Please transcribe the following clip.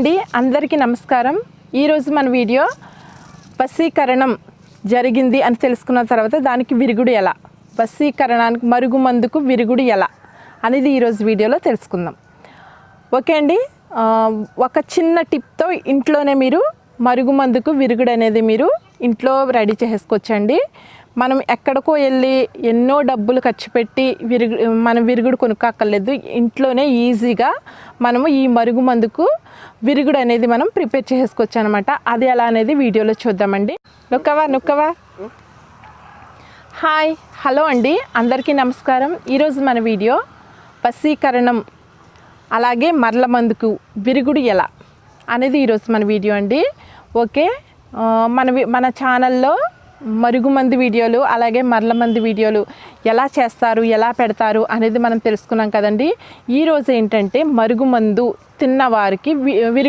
అండి అందరికీ నమస్కారం. ఈరోజు మన వీడియో వశీకరణం జరిగింది అని తెలుసుకున్న తర్వాత దానికి విరుగుడు ఎలా? వశీకరణానికి మరుగుమందుకు విరుగుడు ఎలా? అనేది ఈరోజు వీడియోలో తెలుసుకుందాం. ఓకే అండి ఒక చిన్న టిప్తో ఇంట్లోనే మీరు మరుగుమందుకు విరుగుడు అనేది మీరు ఇంట్లో రెడీ చేసుకోవచ్చండి మనం ఎక్కడికో వెళ్ళి ఎన్నో డబ్బులు ఖర్చు పెట్టి విరుగు మనం విరుగుడు కొనుక్కోక్కర్లేదు. ఇంట్లోనే ఈజీగా మనము ఈ మరుగుమందుకు విరుగుడు అనేది మనం ప్రిపేర్ చేసుకోవచ్చు అనమాట అది ఎలా అనేది వీడియోలో చూద్దామండి. నొక్కవా నొక్కవా? హాయ్ హలో అండి. అందరికీ నమస్కారం. ఈరోజు మన వీడియో వసీకరణం అలాగే మరల మందుకు విరుగుడు ఎలా? అనేది ఈరోజు మన వీడియో అండి. ఓకే? మన మన ఛానల్లో మరుగుమంది వీడియోలు అలాగే మరల మంది వీడియోలు ఎలా చేస్తారు ఎలా పెడతారు అనేది మనం తెలుసుకున్నాం కదండి. ఈరోజు ఏంటంటే మరుగుమందు తిన్న వారికి వి- విరుగు